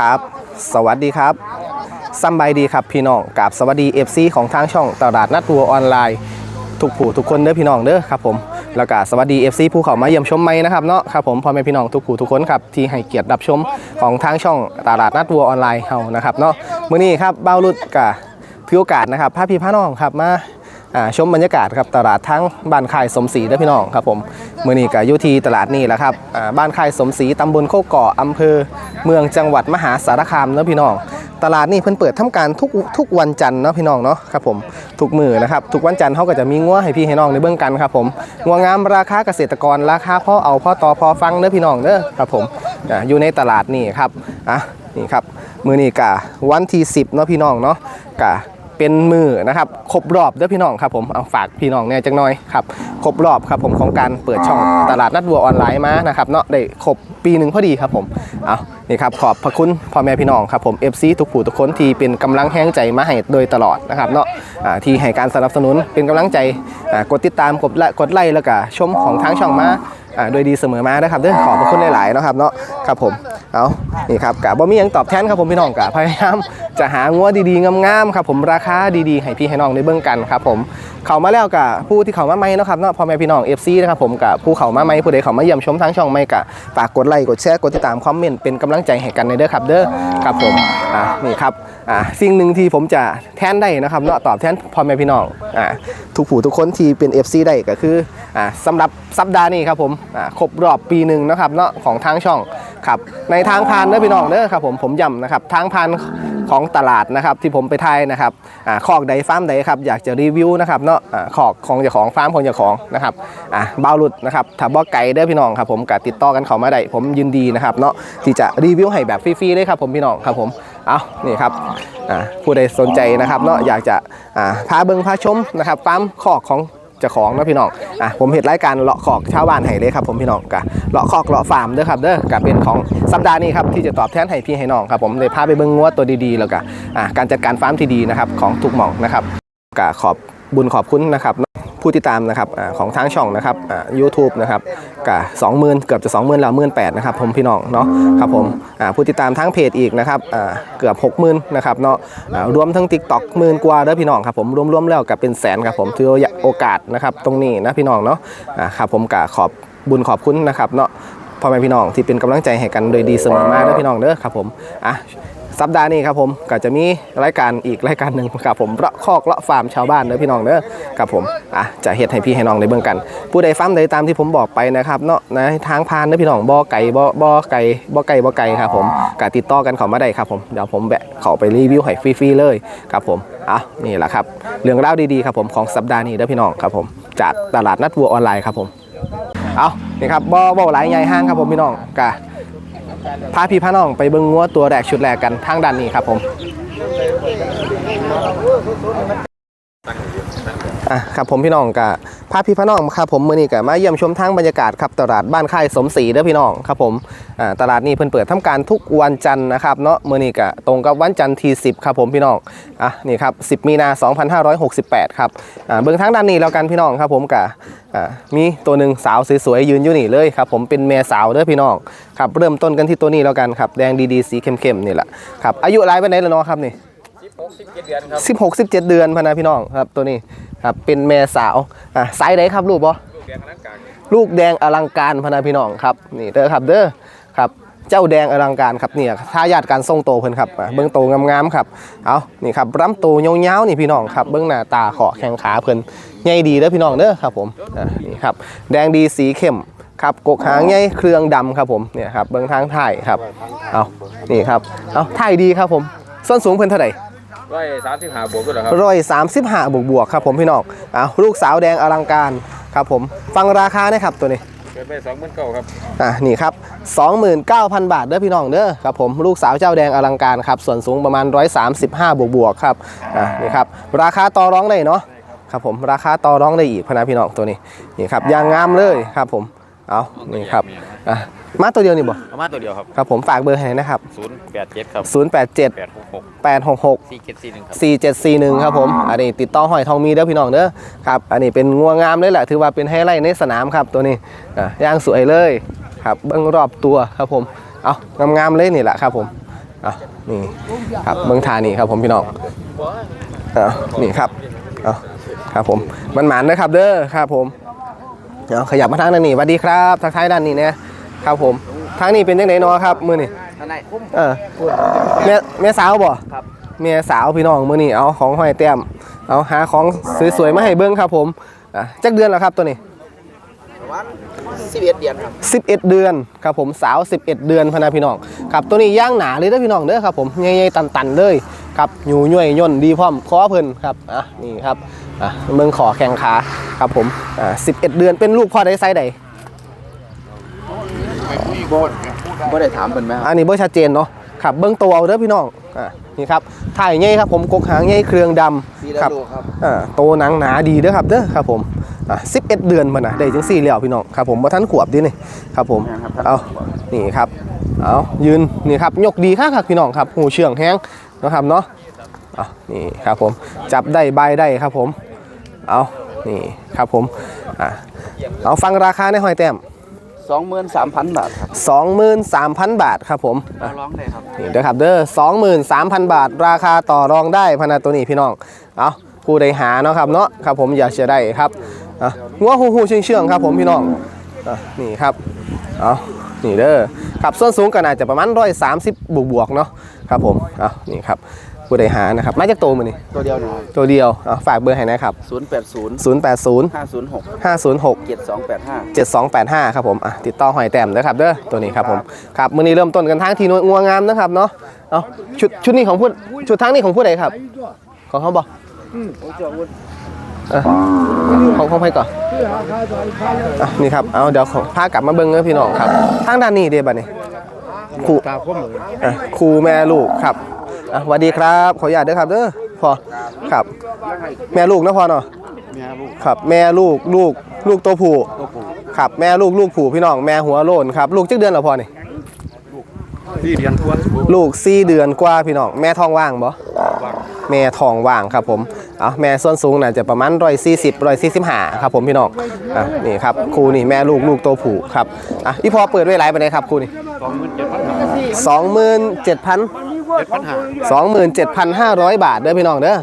ครับ สวัสดีครับสบายดีครับพี่น้องกับสวัสดี FC ของทางช่องตลาดนัดวัวออนไลน์ ทุกผู้ทุกคนเด้อพี่น้องเด้อครับผมแล้วก็สวัสดี FC ผู้เข้ามาเยี่ยมชมใหม่นะครับเนาะครับผมพ่อแม่พี่น้องทุกผู้ทุกคนครับที่ให้เกียรติรับชมของทางช่องตลาดนัดวัวออนไลน์เฮานะครับเนาะมื้อนี้ครับเบ้ารุดกับถือโอกาสนะครับพาพี่พาน้องครับมา ชมบรรยากาศครับตลาดทั้งบ้านค่ายสมศรีเด้อพี่น้องครับผมมื้อนี้ก็อยู่ที่ตลาดนี่แหละครับบ้านค่ายสมศรีตำบลโคกเกาะอำเภอ เมืองจังหวัดมหาสารคามเด้อพี่น้องตลาดนี่เพิ่นเปิดทำการทุกทุกวันจันทร์เนาะพี่น้องเนาะครับผมทุกมือนะครับทุกวันจันทร์เขาก็จะมีงัวให้พี่ให้น้องในเบื้องกันครับผมงัวงามราคาเกษตรกรราคาพ่อเอาพ่อต่อพอฟังเด้อพี่น้องเด้อครับผมอ่าอยู่ในตลาดนี่ครับอะนี่ครับมือนี่กะวันที่10เนาะพี่น้องเนาะกะ เป็นมือนะครับครบรอบเด้อพี่น้องครับผมเอาฝากพี่น้องเนี่ยจังหน่อยครับครบรอบครับผมของการเปิดช่องตลาดนัดวัวออนไลน์มานะครับเนาะได้ครบปีหนึ่งพอดีครับผมเอานี่ครับขอบพระคุณพ่อแม่พี่น้องครับผม FC ทุกผู้ทุกคนที่เป็นกำลังแห้งใจมาให้โดยตลอดนะครับเนาะที่ให้การสนับสนุนเป็นกำลังใจกดติดตามกดไลค์กดไลค์แล้วก็ชมของทางช่องมาโดยดีเสมอมานะครับเด้อขอบพระคุณหลายๆนะครับเนาะครับผม เอานี่ครับกะบ่มีหยังตอบแทนครับผมพี่น้องกะพยายามจะหางัวดีๆงามๆครับผมราคาดีๆให้พี่ให้น้องได้เบิ่งกันครับผมเขามาแล้วกะผู้ที่เขามาใหม่นะครับเนาะพ่อแม่พี่น้อง FC นะครับผมกะผู้เขามาใหม่ผู้ใดเขามาเยี่ยมชมทางช่องใหม่กะฝากกดไลค์กดแชร์กดติดตามคอมเมนต์เป็นกำลังใจให้กันในเด้อครับเด้อครับผมอ่านี่ครับ อ่าสิ่งหนึ่งที่ผมจะแทนได้นะครับเนาะตอบแทนพ่อแม่พี่น้องอ่าทุกผู้ทุกคนที่เป็น FC ได้ก็คืออ่าสำหรับสัปดาห์นี้ครับผมอ่าครบรอบปีหนึ่งนะครับเนาะของทางช่องครับในทางผ่านเด้อพี่น้องเด้อครับผมผมย้ำนะครับทางผ่านของตลาดนะครับที่ผมไปทายนะครับอ่าคอกใดฟาร์มใดครับอยากจะรีวิวนะครับเนาะอ่าคอกของเจ้าของฟาร์มของเจ้าของนะครับอ่าบ้าวหลุดนะครับถ้าบ่ไก่เด้อพี่น้องครับผมก็ติดต่อกันเข้ามาได้ผมยินดีนะครับเนาะที่จะรีวิวให้แบบฟรีๆเลยครับผมพี่น้องครับผมเอานี่ครับผู้ใดสนใจนะครับเนาะอยากจะพาเบิงพาชมนะครับฟาร์มคอกของจ้าของนะพี่น้อง อะผมเห็นรายการเลาะขอกชาวบ้านให้เลยครับผมพี่น้องกะเลาะขอกเลาะฟาร์มเด้อครับเด้อกะเป็นของสัปดาห์นี้ครับที่จะตอบแทนให้พี่ให้น้องครับผมเลยพาไปเบิ่งงัวตัวดีๆแล้วก็อะการจัดการฟาร์มที่ดีนะครับของทุกหม่องนะครับกะขอบบุญขอบคุณนะครับ ผู้ติดตามนะครับอของทางช่องนะครับยูทูบนะครับกะสองหมื่นเกือบจะสองหมื่นแล้วหมื่นแปดนะครับผมพี่น้องเนาะครับผมผู้ติดตามทั้งเพจอีกนะครับเกือบหกหมื่นนะครับเนาะรวมทั้ง t ิ k t o k หมื่นกว่าเด้อพี่น้องครับผมรวมๆแล้วกับเป็นแสนครับผมถือโอกาสนะครับตรงนี้นะพี่น้องเนาะครับผมกะขอบบุญขอบคุณนะครับเนาะพ่อแม่พี่น้องที่เป็นกำลังใจให้กันโดยดีเสมอมาเด้อพี่น้องเด้อครับผมอะ สัปดาห์นี้ครับผมก็จะมีรายการอีกรายการหนึ่งครับผมเลาะคอกเลาะฟาร์มชาวบ้านเด้อพี่น้องเด้อครับผมอะจะเฮ็ดให้พี่ให้น้องได้เบิ่งกัน ผู้ใดฟาร์มใดตามที่ผมบอกไปนะครับเนาะนะทางพานเด้อพี่น้องบ่อไก่บ่บ่อไก่บ่อไก่บ่อไก่ครับผมก็ติดต่อกันเข้ามาได้ครับผมเดี๋ยวผมแบะเขาไปรีวิวให้ฟรีๆเลยครับผมอะนี่แหละครับเรื่องราดีๆครับผมของสัปดาห์นี้เด้อพี่น้องครับผมจากตลาดนัดวัวออนไลน์ครับผมเอานี่ครับบ่บ่หลายใหญ่ห้างครับผมพี่น้องกะ พาพี่พาน้องไปเบิ้งงัวตัวแรกชุดแรกกันทางด้านนี้ครับผมอะครับผมพี่น้องกะ พาพี่พาน้องครับผมมือนี้กับมาเยี่ยมชมทางบรรยากาศครับตลาดบ้านค่ายสมศรีเด้อพี่น้องครับผมอ่าตลาดนี้เพิ่นเปิดทำการทุกวันจันทร์นะครับเนาะมือนี้กับตรงกับวันจันทร์ที่ 10 ครับผมพี่น้องอะนี่ครับ 10 มีนา2568 ครับอ่าเบิ้งทางด้านนี้แล้วกันพี่น้องครับผมกับอ่ามีตัวหนึ่งสาวสวยๆยืนอยู่นี่เลยครับผมเป็นแม่สาวเด้อพี่น้องครับเริ่มต้นกันที่ตัวนี้แล้วกันครับแดงดีๆสีเข้มๆนี่แหละครับอายุหลายปานไหนแล้วเนาะครับนี่16 17 เดือนครับสิบหกสิบเจ็ดเดือนพะนะพี่น้องครับตัวนี้ ครับเป็นแม่สาวอะไซส์ไหนครับลูกบอลูกแดงร่างกายลูกแดงอลังการพะนะพี่น้องครับนี่เด้อครับเด้อครับเจ้าแดงอลังการครับเนี่ยทายาทการทรงโตเพิ่นครับอะเบื้องโตงามๆครับเอานี่ครับรำโตยาวๆนี่พี่น้องครับเบื้องหน้าตาขอแข้งขาเพิ่นใหญ่ดีเด้อพี่น้องเด้อครับผมอะนี่ครับแดงดีสีเข้มครับกกหางใหญ่เครื่องดำครับผมเนี่ยครับเบื้องทางถ่ายครับเอานี่ครับเอาถ่ายดีครับผม ส้นสูงเพิ่นเท่าไหร่ ร้อยสามสิบห้าบวกด้วยเหรอครับร้อยสามสิบห้าบวกบวกๆครับผมพี่น้องอ้าวลูกสาวแดงอลังการครับผมฟังราคานะครับตัวนี้เกิดไปสองหมื่นเก้าครับอะนี่ครับ29,000บาทเด้อพี่น้องเด้อครับผมลูกสาวเจ้าแดงอลังการครับส่วนสูงประมาณ135บวกบวกๆครับอะนี่ครับราคาต่อร้องได้เนาะครับผมราคาต่อร้องได้อีกพะนะพี่น้องตัวนี้นี่ครับยางงามเลยครับผม เอานี่ครับอะมาตัวเดียวนี่บ่เอามาตัวเดียวครับครับผมฝากเบอร์ให้นะครับศูนย์แปดเจ็ดครับ 087แปดหกหก866สี่เจ็ดสี่หนึ่งครับ4741ครับผมอันนี้ติดต่อหอยทองมีเด้อพี่น้องเด้อครับอันนี้เป็นงัวงามเลยแหละถือว่าเป็นไฮไลท์ในสนามครับตัวนี้อะย่างสวยเลยครับเบื้องรอบตัวครับผมเอางามๆเลยนี่แหละครับผมอะนี่ครับเมืองทานี่ครับผมพี่น้องอะนี่ครับเอาครับผมมันหมานนะครับเด้อครับผม เดี๋ยวขยับมาทางด้านนี้สวัสดีครับทักทายด้านนี้เนี่ยครับผมทางนี้เป็นยังไงเนาะครับมือนี่ท่านไหนเออแม่แม่สาวบ่ครับแม่สาวพี่น้องมือนี่เอาของห้อยแต้มเอาหาของสวยๆมาให้เบิ้งครับผมอะจักเดือนแล้วครับตัวนี้วันสิบเอ็ดเดือนครับ11เดือนครับผมสาว11เดือนพะนาพี่น้องครับตัวนี้ย่างหนาเลยเด้อพี่น้องเด้อครับผมใหญ่ๆตันๆเลยครับอยู่ย่อยย่นดีพร้อมคอเพิ่นครับอะนี่ครับ อะเมืองขอแข่งขาครับผมอ่า11เดือนเป็นลูกพ่อได้ไซส์ใดโบนไม่ได้ถามเป็นไหมครับอันนี้เบอร์ชัดเจนเนาะครับเบื้องตัวเอาเด้อพี่น้องอะนี่ครับถ่ายใหญ่ครับผมกกหางใหญ่เครืองดปีำละครับลูกครับอ่าโตหนังหนาดีเด้อครับเด้อครับผมอะ11เดือนมันนะได้จังสี่เหลี่ยวพี่น้องครับผมบ่ทันขวบดินี่ครับผมเอานี่ครับเอายืนนี่ครับยกดีค่ะครับพี่น้องครับหูเชื่องแห้งนะครับเนาะเอานี่ครับผมจับได้ใบได้ครับผม เอานี่ครับผมอะเอาฟังราคาในหอยแต้มสองหมื่นสามพันบาทครับ23,000 บาทครับผมอะ ร้องได้ครับ นี่เด้อครับเด้อ23,000บาท ราคาต่อรองได้พะนาตัวนี้พี่น้อง เอาผู้ใดหาเนาะครับเนาะครับผมอยากจะได้ครับอะงัวหูหูเชื่องเชื่องๆครับผมพี่น้องอะนี่ครับเอานี่เด้อครับส่วนสูงก็น่าจะประมาณ130บวกบวกๆเนาะครับผมเอานี่ครับ ผู้ใดหานะครับมาจากโตมือนี่ตัวเดียวหน่อยตัวเดียวเอาฝากเบอร์ให้นะครับศูนย์แปดศูนย์080 ห้าศูนย์หก506 เจ็ดสองแปดห้า 7285 ครับผมอะติดต่อหอยแต้มนะครับเด้อตัวนี้ครับผมครับมื้อนี้เริ่มต้นกันทางที่นวลงัวงามนะครับเนาะเอาชุดชุดนี้ของผู้ชุดทางนี้ของผู้ใดครับ ของเขาบอกเออของของใครก่อนอะนี่ครับเอาเดี๋ยวของพากลับมาเบิ้งเด้อพี่น้องครับ ทางด้านนี้เด้บัดนี้ครูอะครูแม่ลูกครับ อะสวัสดีครับ ขออนุญาตเด้อครับเด้อพอครับ แม่ลูกนะพอเนาะแม่ลูกครับ แม่ลูกลูกลูกตัวผู้ตัวผู้ครับแม่ลูกลูกผู้พี่น้องแม่หัวโลนครับลูกจักเดือนแล้วพอนี่ที่เรียนทวนลูกสี่เดือนกว่าพี่น้องแม่ท้องว่างบ่แม่ท้องว่างครับผมเอาแม่ส่วนสูงน่าจะประมาณร้อยสี่สิบร้อยสี่สิบห้าครับผมพี่น้องอะนี่ครับครูนี่แม่ลูกลูกตัวผู้ครับอะพี่พอเปิดไว้หลายไปไหนใดครับครูนี่สองหมื่นเจ็ดพัน สองหมื่นเจ็ดพันเจ็ดพันห้าสองหมื่นเจ็ดพันห้าร้อยบาทเด้อพี่น้องเด้อ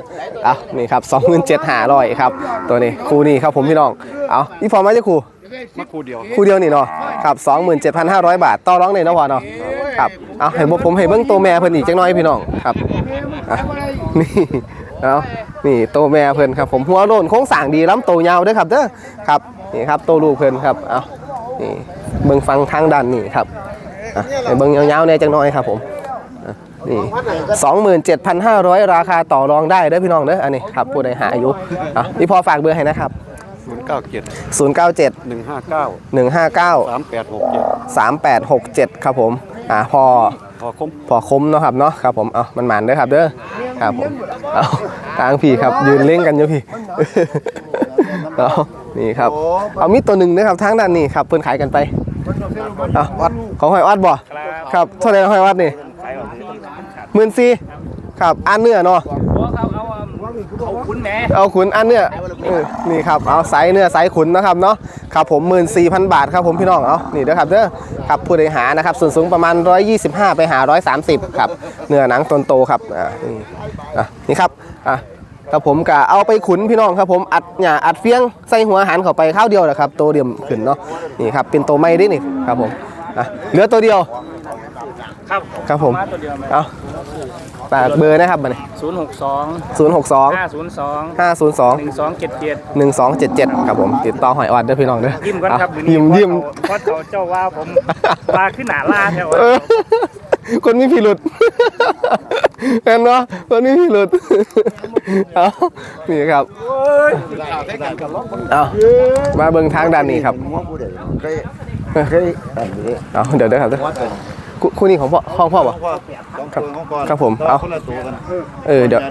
เอานี่ครับสองหมื่นเจ็ดห้าร้อยครับ ตัวนี้ครูนี่ครับผมพี่น้อง เอาพี่พอมาจะครูมาคู่เดียวคู่เดียวนี่เนาะครับ 27,500 บาท ต่อร้องในเนาะพอเนาะครับเอาให้ผมให้เบิ่งตัวแม่เพิ่นอีกจังน้อยพี่น้องครับอะนี่เอานี่ตัวแม่เพิ่นครับผมหัวโลนโค้งสร้างดีลำโตยาวเด้อครับเด้อครับนี่ครับตัวลูกเพิ่นครับเอานี่เบิ่งฟังทางด้านนี่ครับอะให้เบิ่งยาวๆแน่จังน้อยครับผม อะนี่27,500ราคาต่อรองได้เด้อพี่น้องเด้ออันนี้ครับผู้ใดหาอายุอะพี่พอฝากเบอร์ให้นะครับศูนย์เก้าเจ็ด097หนึ่งห้าเก้า159สามแปดหกเจ็ด3867ครับผมอ่าพอพอคมพอคมเนาะครับเนาะครับผมเอามันหมันเด้อครับเด้อครับผมเอาทางพี่ครับยืนเล่งกันอยู่พี่เอานี่ครับเอามีดตัวหนึ่งนะครับทางด้านนี้ครับเพิ่นขายกันไปเอาวัดของหอยวัดบ่ครับเท่าไหร่นะหอยวัดนี่ หมื่นสี่ครับอันเนื้อเนาะเขาคุ้นแหมเอาขุนอันเนื้อนี่ครับเอาไซเนื้อไซขุนนะครับเนาะครับผม14,000บาทครับผมพี่น้องเอานี่เด้อครับเด้อครับผู้ใดหานะครับส่วนสูงประมาณ125ไปหา130ครับเนื้อหนังตนโตครับอ่านี่ครับอะครับผมกะเอาไปขุนพี่น้องครับผมอัดหยาอัดเฟี้ยงใส่หัวหารเข้าไปข้าวเดียวนะครับตัวเดียวขึ้นเนาะนี่ครับเป็นตัวไม่ได้นี่ครับผมอะเหลือตัวเดียว ครับครับผมมาตัวเดียวไหมเอาฝากเบอร์นะครับบัดนี้ศูนย์หกสอง062ห้าศูนย์สอง502หนึ่งสองเจ็ดเจ็ดหนึ่งสองเจ็ดเจ็ดครับผมติดต่อหอยออดเด้อพี่น้องเด้อยิ้มก่อนครับเอายิ้มยิ้มเพราะเขาเจ้าว่าผมปลาขึ้นหนาลาแถวเออคนมีพิรุษเห็นเนาะคนมีพิรุษเอานี่ครับเอามาเบิ่งทางด้านนี้ครับเอาเดี๋ยวเด้อครับเด้อ คู่คู่นี้ของพ่อห้องพ่อป่ะครับครับผมเอา คนละตัวกันเออเดี๋ยว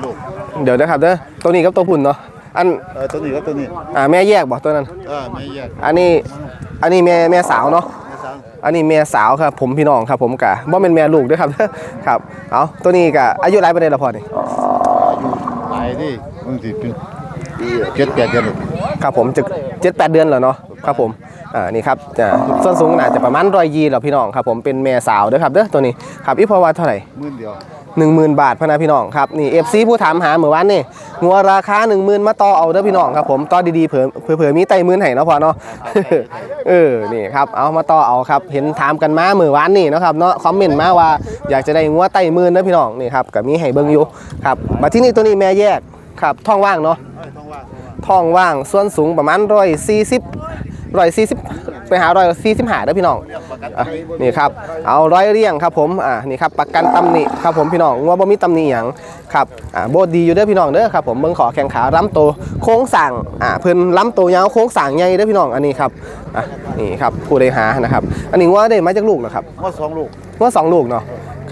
เดี๋ยวเด้อครับเด้อตัวนี้กับตัวพุ่นเนาะ อัน เออตัวนี้ก็ตัวนี้อ่าแม่แยกบ่ตัวนั้น เออไม่แยกอันนี้ อันนี้แม่แม่สาวเนาะ ไม่ซ้อันนี้แม่สาวครับ ผมพี่น้องครับผมกะบ่เป็นแม่ลูกด้วยครับ ครับ เอาตัวนี้กะอายุหลายประเด็นละพอนี่ำตายที่บางทีเป็นเจ็ดแปดเดือนหรอกครับผมจะเจ็ดแปดเดือนแล้วเนาะ ครับผม อ่านี่ครับอ่าส่วนสูงน่าจะประมาณร้อยยีหรอพี่น้องครับผมเป็นแม่สาวเด้อครับเด้อตัวนี้ครับอีพอว่าเท่าไหร่หมื่นเดียวหนึ่งหมื่นบาทพะนะพี่น้องครับนี่เอฟซีผู้ถามหาเมื่อวานนี่งัวราคาหนึ่งหมื่นมาต่อเอาเด้อพี่น้องครับผมต่อดีๆเผื่อเผื่อเผื่อมีไตหมื่นให้เนาะพอเนาะเออนี่ครับเอามาต่อเอาครับเห็นถามกันมาเมื่อวานนี่เนาะครับเนาะคอมเมนต์มาว่าอยากจะได้งัวไตหมื่นนะพี่น้องนี่ครับกับมีให้เบิ่งอยู่ครับมาที่นี่ตัวนี้แม่แยกครับท้องว่างเนาะเอ้ยท้องว่างท้องว่าง ส่วนสูงประมาณร้อยสี่สิบ ร้อยสี่สิบไปหาร้อยสี่สิบหาเด้อพี่น้องอะนี่ครับ เอาร้อยเรียงครับผมอ่านี่ครับประกันตำหนิครับผมพี่น้องงัวบ่มีตำหนิหยังครับอ่าโบดดีอยู่เด้อพี่น้องเด้อครับผมเบิ่งขอแข้งขาล้ำโตวโค้งสั่งอ่าเพิ่นล้ำโตวยาวโค้งสั่งใหญ่เด้อพี่น้องอันนี้ครับอะนี่ครับผู้ใดหานะครับ อันนี้งัวได้มาจากลูกเหรอครับว่าสองลูกงัวสองลูกเนาะ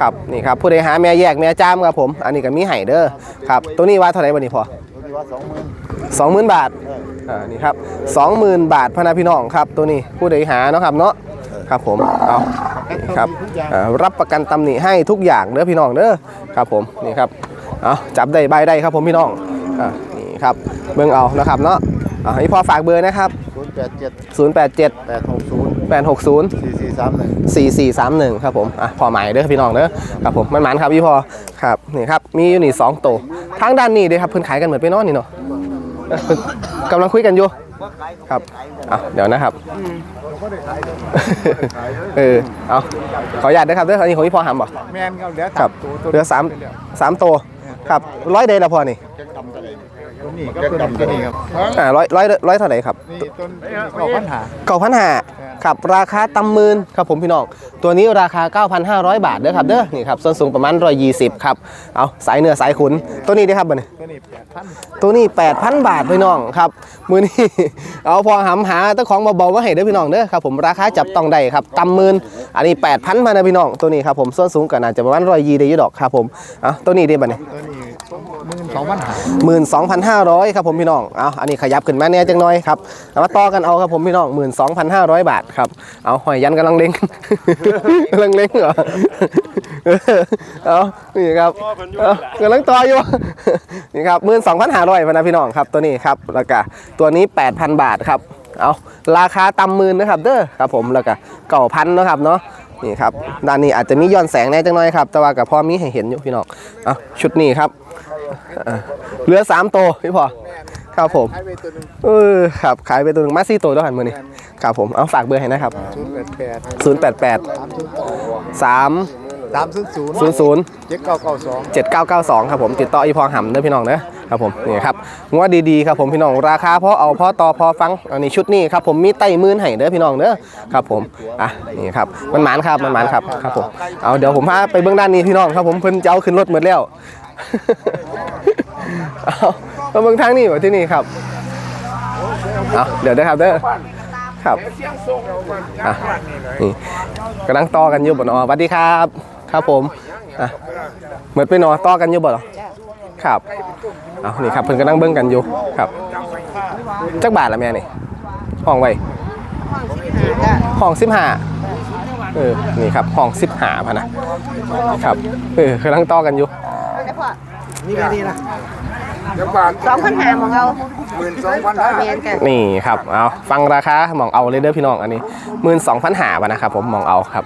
ครับนี่ครับผู้ใดหาแม่แยกแม่จ้ามครับผม อันนี้ก็มีไห้เด้อครับตัวนี้ว่าเท่าไหร่บัดนี้พอตัวนี้ว่าสองหมื่น สองหมื่นบาทอ่านี่ครับสองหมื่นบาทพะนาพี่น้องครับ ตัวนี้ผู้ใดหาเนาะครับเนาะครับผมเอานี่ครับอ่ารับประกันตำหนิให้ทุกอย่างเด้อพี่น้องเด้อครับผมนี่ครับเอาจับได้ใบได้ครับผมพี่น้องอ่านี่ครับเบิ่งเอานะครับเนาะอ่าให้พอฝากเบอร์นะครับ ศูนย์แปดเจ็ด087 แปดหกศูนย์860 สี่สี่สามหนึ่ง 4431 ครับผมอะพอหมายเด้อพี่น้องเด้อครับผมมันหมานครับพี่พอครับนี่ครับมีอยู่นี่สองตัวทางด้านนี้เด้อครับเพิ่นขายกันเหมือนไปเนอนนี่เนาะเอ้ยเพิ่น กำลังคุยกันอยู่ครับอะเดี๋ยวนะครับเออเอาขออนุญาตนะครับเด้ออันนี้ของพี่พอหำบ่แมนครับเดี๋ยวครับเหลือสามสามตัวครับร้อยเดย์ละพอนี่ตัวนี้ก็ตัวนี้ตัวนี้ครับอ่าร้อยร้อยร้อยเท่าไหร่ครับนี่ต้นก็ปัญหาเก้าพันห้า ครับราคาตำมื่นครับผมพี่น้องตัวนี้ราคา 9,500 บาทเด้อครับเด้อนี่ครับส่วนสูงประมาณ120ครับเอาสายเนื้อสายขุนตัวนี้ด้ครับบัดนี้ตัวนี้แปดพันตัวนี้ 8,000 บาทพี่น้องครับมือนี้เอาพอหำหาเจ้าของเบาๆมาให้เด้อพี่น้องเด้อครับผมราคาจับต้องได้ครับตำมื่นอันนี้ 8,000มานะพี่น้องตัวนี้ครับผมส่วนสูงก็น่าจะประมาณ120ได้อยู่ดอกครับผมเอาตัวนี้ด้บันนี่ สองพันหาหมื่นสองพันห้าร้อยครับผมพี่น้องเอาอันนี้ขยับขึ้นมาเนี่ยจังน้อยครับเอามาต่อกันเอาครับผมพี่น้องหมื่นสองพันห้าร้อยบาทครับเอาหอยยันกำลังเล้งกำลังเล้งเหรอเอานี่ครับเอากำลังต่ออยู่นี่ครับหมื่นสองพันห้าร้อยพนะพี่น้องครับตัวนี้ครับแล้วก็ตัวนี้แปดพันบาทครับเอาราคาตำหมื่นนะครับเด้อครับผมแล้วก็เก่าพันนะครับเนาะนี่ครับด้านนี้อาจจะมีย้อนแสงแน่จังน้อยครับแต่ว่ากับพ่อมีให้เห็นอยู่พี่น้องเอาชุดนี้ครับ เหลือสามตัวพี่พอครับผมให้ไปตัวหนึงเออครับขายไปตัวหนึ่งมาสี่ตัวด้วยกันมือนี้ครับผมเอาฝากเบอร์ให้นะครับศูนย์แปดแปด088สามศูนย์ศูนย์3 0 0เจ็ดเก้าเก้าสอง7992ครับผมติดต่ออีพอหำเด้อพี่น้องเด้อครับผมนี่ครับงวดดีๆครับผมพี่น้องราคาพอเอาพอต่อพอฟังอันนี้ชุดนี้ครับผมมีไต้มื่นให้เด้อพี่น้องเด้อครับผมอะนี่ครับมันหมานครับมันหมานครับครับผมเอาเดี๋ยวผมพาไปเบื้องด้านนี้พี่น้องครับผมเพิ่นจะเอาขึ้นรถหมดแล้ว เอามาเบื้องทางนี้ว่าที่นี่ครับเอาเดี๋ยวเด้อครับเด้อครับอะนี่กำลังต่อกันอยู่บ่เนอสวัสดีครับ ครับผมอะเหมือนไปนอนต่อกันอยู่บ่เหรอครับเอานี่ครับเพิ่นก็นั่งเบิ้งกันอยู่ครับจักบาทละแม่นี่ห้องไว้ห้องสิบห้าเออนี่ครับห้องสิบห้าพะนะครับเออกำลังต่อกันอยู่ สองพันหาของเราหมื่นสองพันห้าเมียนกันนี่ครับเอาฟังราคาหมองเอาเลยเด้อพี่น้องอันนี้หมื่นสองพันหาพะนะครับผมหมองเอาครับ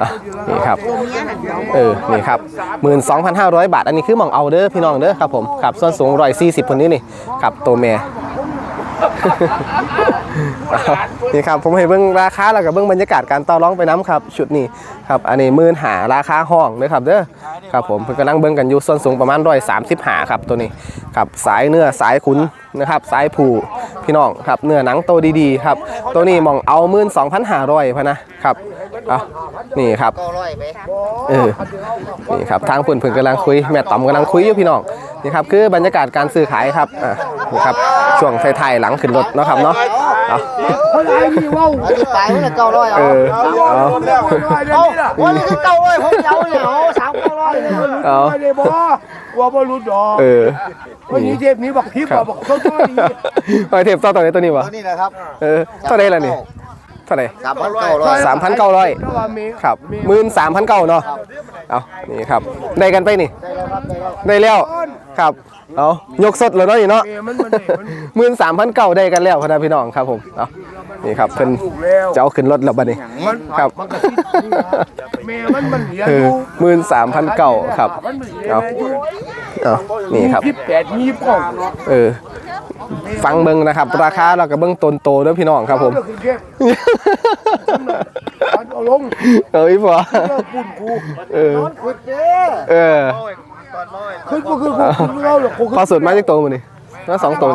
อะนี่ครับตัวเมียน่ะเดี๋ยวเออนี่ครับหมื่นสองพันห้าร้อยบาท อันนี้คือหมองเอาเด้อพี่น้องเด้อครับผมครับส่วนสูงร้อยสี่สิบคนนี้นี่ครับตัวแม่เอา นี่ครับผมให้เบื้องราคาแล้วกับเบื้องบรรยากาศการต่อร้องไปน้ำครับชุดนี้ครับอันนี้มื่นหาราคาห้องนะครับเด้อครับผมเพิ่งกำลังเบื้องกันอยู่ส่วนสูงประมาณร้อยสามสิบหาครับตัวนี้ครับสายเนื้อสายขุนนะครับสายผูพี่น้องครับเนื้อหนังโตดีๆครับตัวนี้มองเอามื่นสองพันห้าร้อยพะนะครับ อานี่ครับเออ นี่ครับทางเพื่อนเพื่อนกำลังคุย แม่ต่อมกำลังคุยอยู่พี่น้อง นี่ครับคือบรรยากาศการซื้อขายครับ อ่านี่ครับช่วงไทายๆหลังขึ้นรถเนาะครับเนาะเอาอันนี้ตายมันเก้าร้อยเอเอาอเอาวันนี้คือเก้าร้อยผมเจ้าเนี่ยเอาสามเก้าร้อยเลยเอาไม่ได้บอกว่าบ่รู้ดอกเออวันนี้เทปนี้บอกพี่บอกบอกเขาต้อดีไอเทปต่อตัวไหนตัวนี้วะตัวนี้แหละครับ เออเท่าไหรล่ะนี่เท่าไหรสามพันเก้าร้อยสามพันเก้าร้อยก็ว่ามีครับหมื่นสามพันเก้าเนาะเอานี่ครับได้กันไปนี่ได้แล้วครับเอายกสดเลยเนาะนี่เนาะเมียมันมันมันหมื่นสามพันเก้าได้กันแล้วครับพี่น้องครับผมเอา นี่ครับเพิ่นจะเอาขึ้นรถแล้วบัดนี้ มันครับ มันก็คิดนี่นะแม่มันมันเหลือคืออยู่หมื่นสามพันเก้าครับ มันเหลือเอา อยู่เอานี่ครับ ยี่สิบแปดยี่สิบเก้าเออ ฟังเบิ่งนะครับ ราคาเราก็เบิ่งตนโตเด้อพี่น้องครับผมเลิกขึ้นเทียบเอาลงเอ้ยพอเลิกปุ่นกูเออนอนขุดเด้เออ ขึ้นกูคือกูขึ้นเราหรอกกูพอสุดมาจากตัวมันนี่ แล้วสองตัว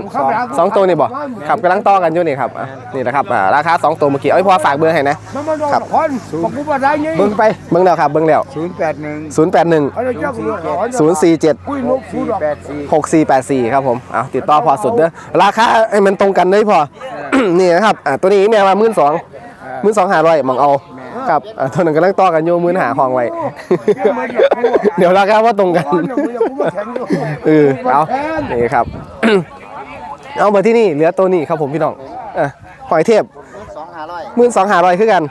สองตัวนี่บ่ครับกำลังต่อกันอยู่นี่ครับอะนี่แหละครับอ่าราคาสองตัวเมื่อกี้เอ้ยพอฝากเบอร์ให้นะมันมาโดนครับคนบอกกูมาได้ไงเบิ่งไปเบิ่งแล้วครับเบิ่งแล้วศูนย์แปดหนึ่งศูนย์แปดหนึ่งเอาเจ้ากูขอศูนย์สี่เจ็ดกุ้ยนกกูดอกแปดสี่หกสี่แปดสี่ครับผมเอาติดต่อพอสุดเด้อราคาให้มันตรงกันเลยพอ นี่นะครับอ่าตัวนี้แม่มาหมื่นสองหมื่นสองหาร้อยมองเอา ครับอ่าตัวหนึงกำลังต่อกันอยู่หมื่นหาห้องไว้ เดี๋ยวราคาว่าตรงกัน เออเอานี่ครับ เอามาที่นี่เหลือตัวนี้ครับผมพี่น้องอะหอยเทพหมื่นสองหาร้อยคือกัน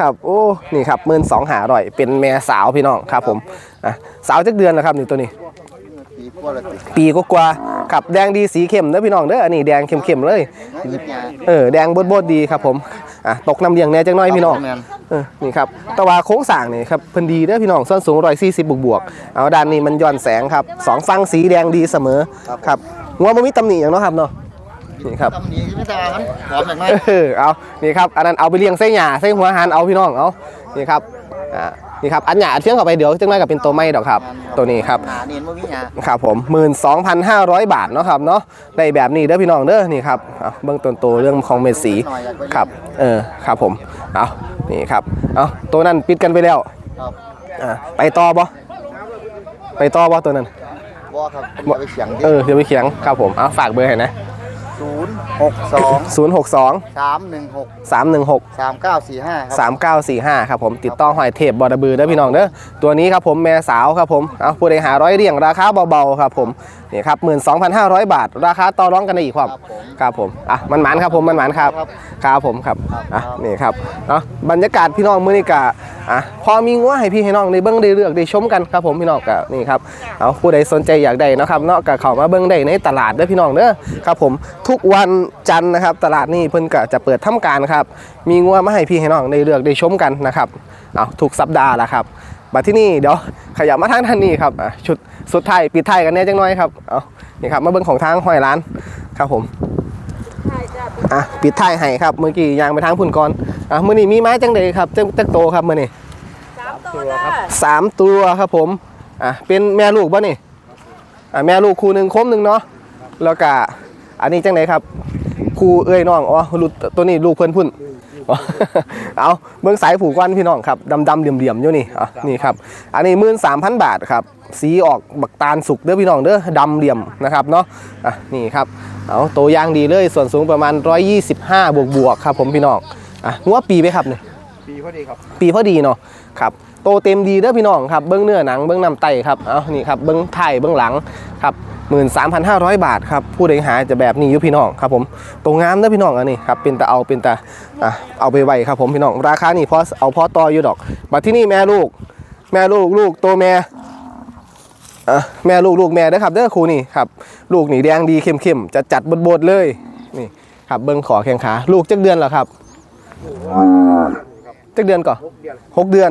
ครับ โอ้นี่ครับหมื่นสองหาร้อยเป็นแม่สาวพี่น้องครับผมอะสาวจักเดือนแล้วครับนี่ตัวนี้ ปีกว่าๆครับแดงดีสีเข้มเด้อพี่น้องเด้ออันนี้แดงเข้มๆเลย เออแดงบดบดๆดีครับผม อะตกน้ำเลี้ยงแน่จังน้อยพี่น้อง เออนี่ครับแตะวาโค้งสร้างนี่ครับเพิ่นดีเด้อพี่น้องส้นสูงร้อยสี่สิบบวกบวกๆเอาด้านนี้มันย้อนแสงครับสองฟังสีแดงดีเสมอครับงัวมันมีตำหนิอย่างเนาะครับเนาะนี่ครับ ตำหนิไม่ตามันหอมอย่างไร เออเอานี่ครับ อันนั้นเอาไปเลี้ยงไส้หญ้าไส้หัวหานเอาพี่น้อง เอานี่ครับ อ่า นี่ครับอันหญ้าอันเชื่องเข้าไปเดี๋ยวจังน้อยกับเป็นตัวไม่ดอกครับ ตัวนี้ครับ หาเนียนว่ามีหยาครับผม 12,500 บาทเนาะครับเนาะได้แบบนี้เด้อพี่น้องเด้อนี่ครับเอาเบื้องต้นโตเรื่องของเม็ดสีครับเออครับผมเอานี่ครับเอาตัวนั้นปิดกันไปแล้วครับอ่าไปต่อบ่ไปต่อบ่ตัวนั้นบ่ครับผมอย่าไปเสียงเออเดี๋ยวไปเขียงครับผมเอาฝากเบอร์ให้นะ ศูนย์หกสอง062สามหนึ่งหก316สามเก้าสี่ห้าครับ 3945 ครับผมติดต่อหอยเทพบอดบือเด้อพี่น้องเด้อตัวนี้ครับผมแม่สาวครับผมเอาผู้ใดหาร้อยเรียงราคาเบาๆครับผมนี่ครับ 12,500 บาท ราคาต่อรองกันได้อีกครับครับผมครับผมอะมันหมานครับผมมันหมานครับครับครับผมครับครับอะนี่ครับเนาะบรรยากาศพี่น้องมื้อนี้กะ อะพอมีงัวให้พี่ให้น้องได้เบิ่งได้เลือกได้ชมกันครับผมพี่น้องกะนี่ครับเอาผู้ใดสนใจอยากได้นะครับเนาะกะเข้ามาเบิ่งได้ในตลาดเด้อพี่น้องเด้อครับผมทุกวันจันทร์นะครับ ตลาดนี้เพิ่นก็จะเปิดทำการครับมีงัวมาให้พี่ให้น้องได้เลือกได้ชมกันนะครับเอาทุกสัปดาห์ละครับบัดที่นี่เดี๋ยวขยับมาทางท่านนี้ครับชุดสุดท้ายปิดท้ายกันแน่จังน้อยครับเอานี่ครับมาเบิ่งของทางห้อยร้านครับผม อะปิดท้ายให้ครับเมื่อกี้ยางไปทางพุ่นก่อนอะมื่อนี้มีไม้จังเดครับจังจักโตครับมื่อนี้สามตัวครับผมอะเป็นแม่ลูกบ่นี่อะแม่ลูกคู่หนึ่งคมหนึ่งเนาะแล้วก็อันนี้จังไดครับคู่เอ้ยน้องอ๋อลูกตัวนี้ลูกเพื่อนพุ่นอ๋อ เอาเบื้องสายผูกก้อนพี่น้องครับดำดำๆเหลี่ยมเหลี่ยมๆอยู่นี่อะนี่ครับอันนี้มื่นสามพันบาทครับสีออกบักตาลสุกเด้อพี่น้องเด้อดำเหลี่ยมนะครับเนาะอะนี่ครับเอาโตวอยางดีเลยส่วนสูงประมาณ 125 บวกบวกๆครับผมพี่น้องอะงัวปีไหมครับเนี่ยปีพอดีครับ ปีพอดีเนาะครับ โตเต็มดีเด้อพี่น้องครับเบิ้งเนื้อหนังเบิ้งน้ำไตครับเอานี่ครับเบิ้งไทยเบิ้งหลังครับ13,500 บาทครับผู้ใดหาจะแบบนี้อยู่พี่น้องครับผมโตงามเด้อพี่น้องอันนี้ครับเป็นตาเอาเป็นตาอะเอาไปไว้ครับผมพี่น้องราคานี่พอเอาพอต่ออยู่ดอกบัดที่นี่แม่ลูก แม่ลูกลูกโตแม่อะแม่ลูกลูกแม่เด้อครับเด้อครูนี่ครับลูกนี่แดงดีเข้มๆจะจัดบดๆเลยนี่ครับเบิ้งขอแข้งขาลูกจักเดือนแล้วครับจักเดือนก่อนหกเดือน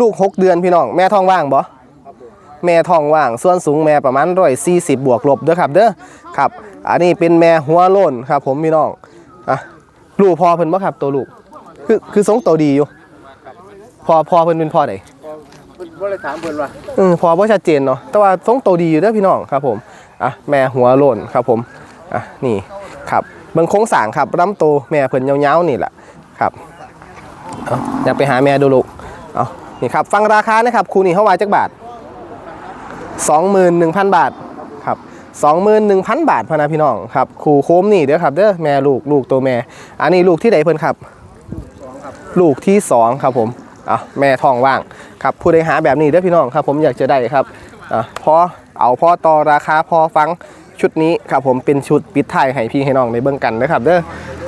ลูกหกเดือนพี่น้อง แม่ท้องว่างบ่แม่ท้องว่าง ส่วนสูงแม่ประมาณร้อยสี่สิบบวกลบเด้อครับ เด้อครับ อันนี้เป็นแม่หัวโล้นครับ ผมพี่น้องอะลูกพอเพิ่นบ่ครับตัวลูก คือคือทรงตัวดีอยู่ พอพอเพิ่นเป็นพ่อใดว่าเลยถามเพื่อนว่าเออพอว่าชัดเจนเนาะแต่ว่าทรงโตดีอยู่เด้อพี่น้องครับผมอะแม่หัวโลนครับผมอะนี่ครับเบิ่งโค้งสร้างครับลำโตแม่เพิ่นยาวๆนี่แหละครับเอาอยากไปหาแม่ดูลูกเอา นี่ครับฟังราคานะครับคูนี่เท่าไหร่จักบาท 21,000 บาทครับ21,000 บาทพนะพี่น้องครับคูโคมนี่เด้อครับเด้อแม่ลูกลูกตัวแม่ อันนี้ลูกที่ไหนเพิ่นครับลูกที่สองครับผมอะแม่ท้องว่างครับผู้ใดหาแบบนี้เด้อพี่น้องครับ ผมอยากจะได้ครับอะพอเอาพอต่อราคาพอฟังชุดนี้ครับผมเป็นชุดปิดท้ายให้พี่ให้น้องในเบื้องกันนะครับเด้อ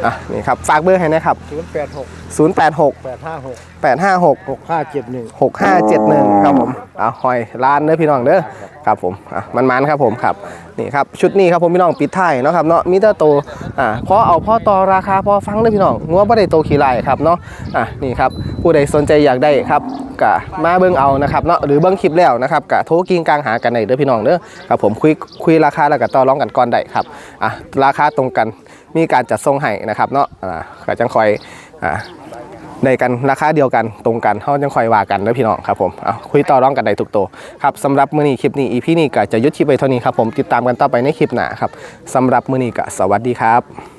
อะนี่ครับฝากเบอร์ให้นะครับ ศูนย์แปดหก086 แปดห้าหก856 หกห้าเจ็ดหนึ่ง6571ครับผมอะหอยร้านเด้อพี่น้องเด้อครับผมอะมันมันๆครับผมครับนี่ครับชุดนี้ครับผมพี่น้องปิดท้ายเนาะครับเนาะมีแต่โตอ่าพอเอาพ่อต่อราคาพอฟังเด้อพี่น้องงัวบ่ได้โตขี้ลายครับเนาะอะนี่ครับผู้ใดสนใจอยากได้ครับกะมาเบิ่งเอานะครับเนาะหรือเบิ่งคลิปแล้วนะครับกะโทรกิ้งกลางหากันได้เด้อพี่น้องเด้อครับผมคุยคุยราคาแล้วก็ต่อรองกันก่อนได้ครับอะราคาตรงกัน มีการจัดทรงให้นะครับเนาะอ่าก็จังคอยอ่าในกันราคาเดียวกันตรงกันเขาจังคอยว่ากันนะพี่น้องครับผมเอาคุยต่อร้องกันได้ทุกตัวครับสำหรับมือนี้คลิปนี้อีพีนี้ก็จะยุดคลิปไปเท่านี้ครับผมติดตามกันต่อไปในคลิปหน้าครับสำหรับมือนี้ก็สวัสดีครับ